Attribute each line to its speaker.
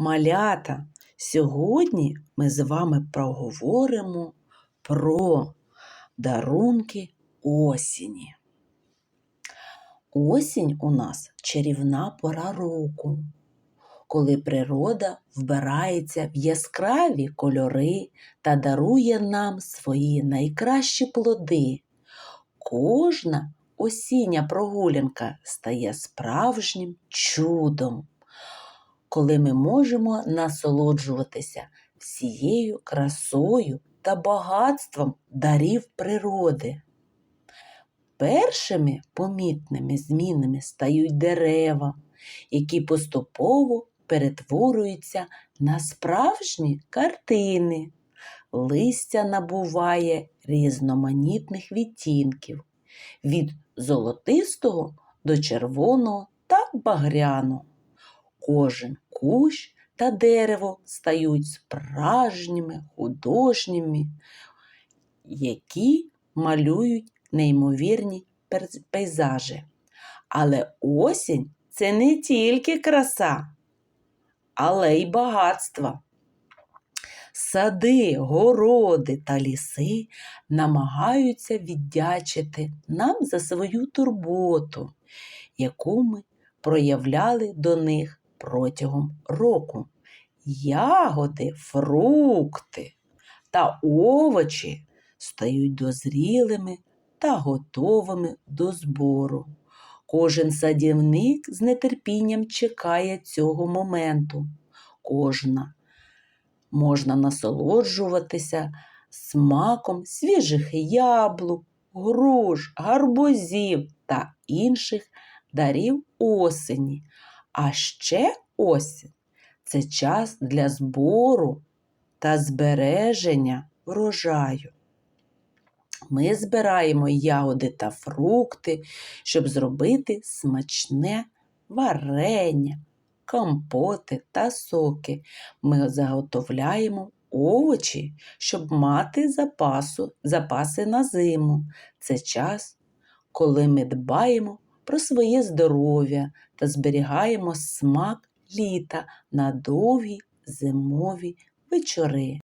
Speaker 1: Малята, сьогодні ми з вами проговоримо про дарунки осені. Осінь у нас чарівна пора року, коли природа вбирається в яскраві кольори та дарує нам свої найкращі плоди. Кожна осіння прогулянка стає справжнім чудом, коли ми можемо насолоджуватися всією красою та багатством дарів природи. Першими помітними змінами стають дерева, які поступово перетворюються на справжні картини. Листя набуває різноманітних відтінків від золотистого до червоного та багряного. Кожен кущ та дерево стають справжніми художніми, які малюють неймовірні пейзажі. Але осінь це не тільки краса, але й багатство. Сади, городи та ліси намагаються віддячити нам за свою турботу, яку ми проявляли до них протягом року. Ягоди, фрукти та овочі стають дозрілими та готовими до збору. Кожен садівник з нетерпінням чекає цього моменту. Кожна можна насолоджуватися смаком свіжих яблук, груш, гарбузів та інших дарів осені. А ще осінь це час для збору та збереження врожаю. Ми збираємо ягоди та фрукти, щоб зробити смачне варення, компоти та соки. Ми заготовляємо овочі, щоб мати запасу, запаси на зиму. Це час, коли ми дбаємо про своє здоров'я та зберігаємо смак літа на довгі зимові вечори.